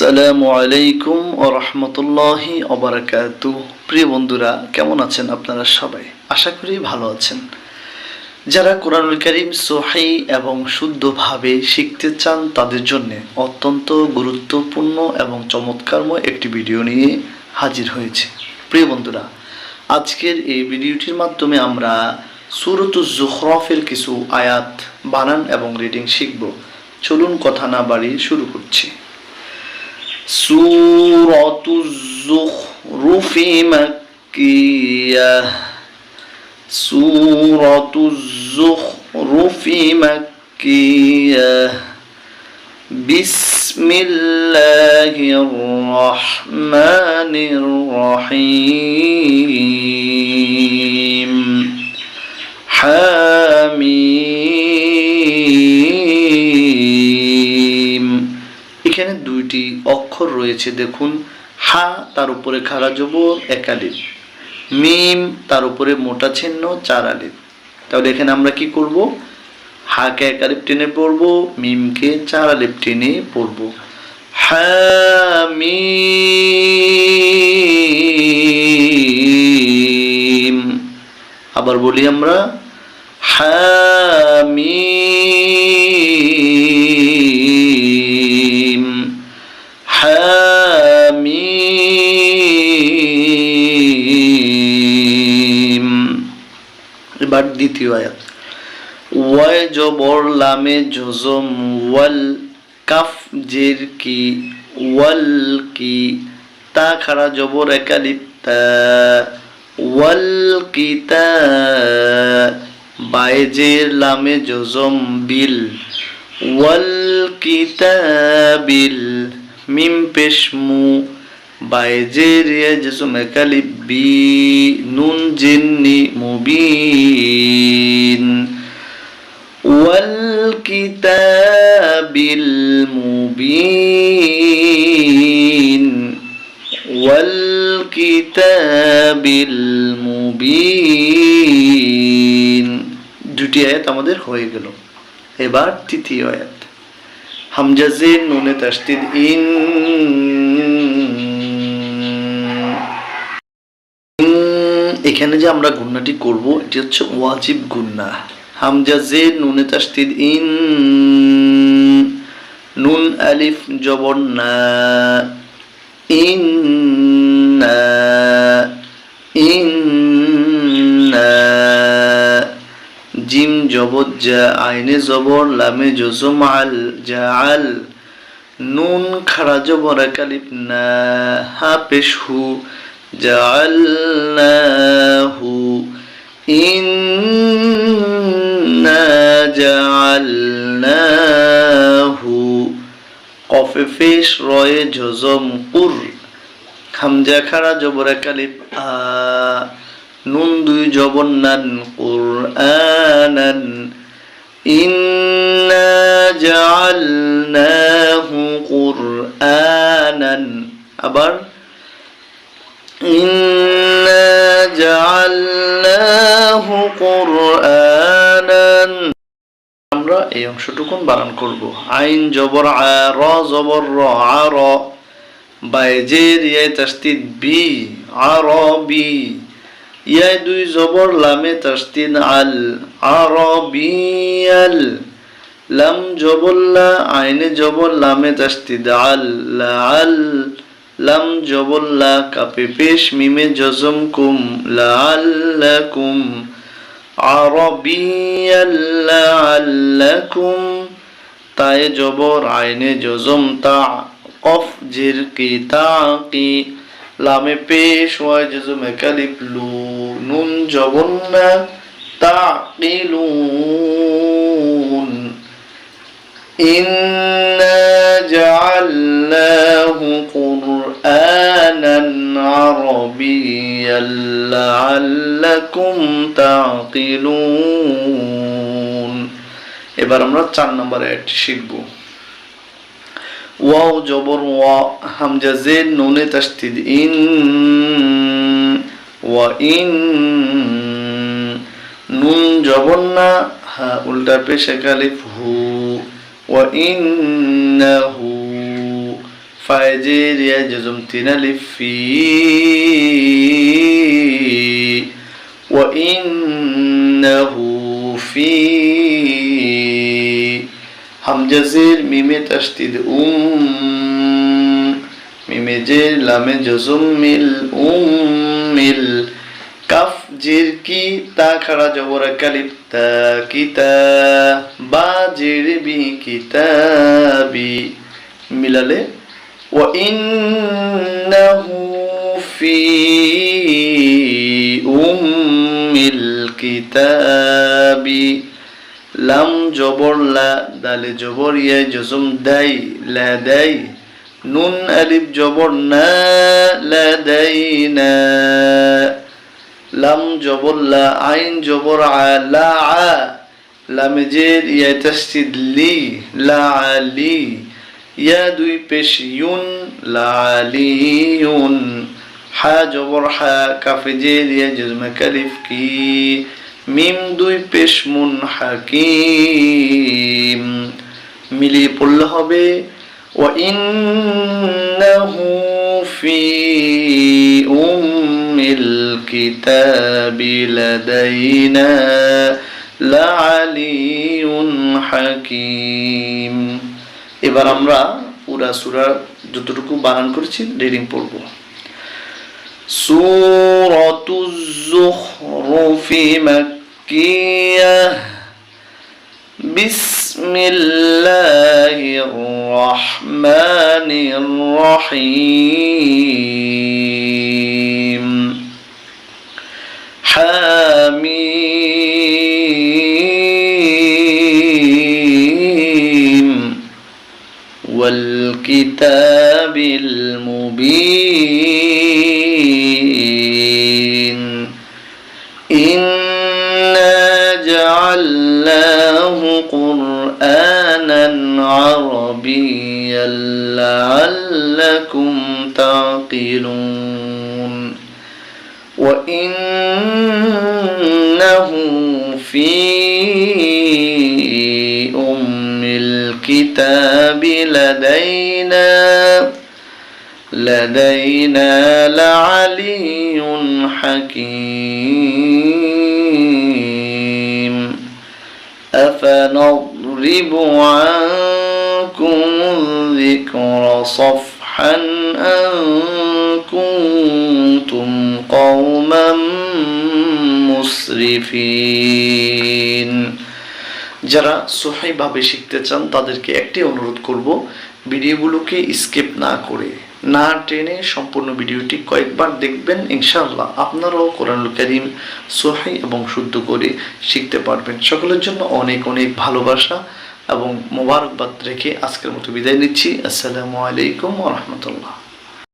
আসসালামু আলাইকুম ও রহমতুল্লাহি অবরাকাতু প্রিয় বন্ধুরা, কেমন আছেন আপনারা সবাই? আশা করি ভালো আছেন। যারা কোরআনুল করিম সোহাই এবং শুদ্ধভাবে শিখতে চান, তাদের জন্য অত্যন্ত গুরুত্বপূর্ণ এবং চমৎকারময় একটি ভিডিও নিয়ে হাজির হয়েছে। প্রিয় বন্ধুরা, আজকের এই ভিডিওটির মাধ্যমে আমরা সুরতুজ জুখরফের কিছু আয়াত বানান এবং রিডিং শিখব। চলুন কথা না বাড়িয়ে শুরু করছি। سورة الزخرف مكية. سورة الزخرف مكية. بسم الله الرحمن الرحيم. অক্ষর রয়েছে, দেখুন, হা তার উপরে খাড়া জবর একালিপ মিম তার উপরে মোটা চিহ্ন চার আলিপ তাহলে এখানে আমরা কি করব? হাকে একালিপ টেনে পড়ব, মিমকে চার আলিপ টেনে পড়ব। হামিম আবার বলি আমরা হামিম এবার দ্বিতীয় আয়াত। ওয়াই জবর লামে জজম, ওয়াল কাফ জের কি, ওয়াল কি, তা খাড়া জবর একালিপ তা ওয়াল কিতা বাইজের লামে জজম বিল, ওয়াল কিতাবিল মিম পেশমু বাইজের ইয়া জজম একালিপ বি নুন জিন্নি মুবিন والكتاب المبين والكتاب المبين দুটি আয়াত আমাদের হয়ে গেল এবার তৃতীয় আয়াত হামজাজের নুনে তাসদিদ ইন এখানে যে আমরা গুন্নাটি করব, এটি হচ্ছে ওয়াজিব গুন্না। হামজাজে নুনে তাসদিদ ইন নুন আলিফ জবর না ইন জিম জবর যা আইনে জবর, লামে জজম আল যা আল, নুন খাড়া জবর একালিপ না, হা পেশ হু জাআলনাহু ইন্না জাআলনাহু কফে ফেশ রয়ে ঝজম কুর হামজা খাড়া জবর একালিপ আ নুন দুই জবর নান কুরআনান ইন্না জাআলনাহু কুরআনান আবার ইন্না জাআলনাহু কুরআনান আমরা এই অংশটুকুন বানান করব। আইন জবর আ, র জবর র, আ, র। বাইজের ইয়ায় তাসদিদ বি আরবি ইয়ায় দুই জবর, লামে তাসদিদ আল আরবিয়াল লাম জবল্লা আইনে জবর, লামে তাসদিদ আল আল। লাম জবল্লা কাপে পেশ, মিমে জজম কুম লাল্লাকুম আরবিয়াল্লাল্লাকুম তায়ে জবর আইনে জজম তা কফ জির কি তা কি। লামে পেশ ওয়াই জজম একালিপ লু, নুন জবন্না তা ইলুন ইন عربيا لعلكم تعقلون এবার আমরা চার নম্বর অ্যাডটি শিখব ওয়াও জবর ওয়া হামজা জের নুনে তাসদিদ ইন ওয়া ইন নুন জবর না হা উল্টা পেশ একালিফ হু ওয়া ইন্নাহু ফাইজের ইয়া জজম তিন আলিফ ফি وإنه في হামজাজের মিমে তাসদিদ উম মিমে জের লামে জজম মিল উম মিল কাফ জের কি তা খাড়া জবর কালিপ তা কিতা বা জের বি কিতাবি মিলালে وإنه في أم الكتاب লাম জবর লা দালে জবর ইয়া জজম দাই লা দাই নুন আলিফ জবর না লা দাই না লাম জবর লা আইন জবর আ লা আ লাম জের ইয়া তাসদিদ লি লা আলি ইয়া দুই পেশ ইউন লা আলিয়ুন হা জবর হা কাফে জের ইয়া জজমা কালিফ কি মিম দুই পেশ মুন হাকিম মিলিয়ে পড়লে হবে وإنه في أم الكتاب لدينا لعلي حكيم এবার আমরা পুরা সুরা যতটুকু বানান করেছি রিডিং পড়ব সূরাতু الزخرف مكية بسم الله الرحمن الرحيم والكتاب المبين. إنا جعلناه قرآنا عربيا لعلكم تعقلون. وإنه في أم الكتاب لدينا لدينا لعلي حكيم أفنضرب عنكم الذكر صفحا أن كنتم قوما مسرفين যারা সহিভাবে শিখতে চান তাদেরকে একটি অনুরোধ করব ভিডিওগুলোকে স্কিপ না করে না টেনে সম্পূর্ণ ভিডিওটি কয়েকবার দেখবেন, ইনশাআল্লাহ আপনারাও কোরআনুল করিম সোহাই এবং শুদ্ধ করে শিখতে পারবেন। সকলের জন্য অনেক অনেক ভালোবাসা এবং মোবারকবাদ রেখে আজকের মতো বিদায় নিচ্ছি। আসসালামু আলাইকুম রহমতুল্লাহ।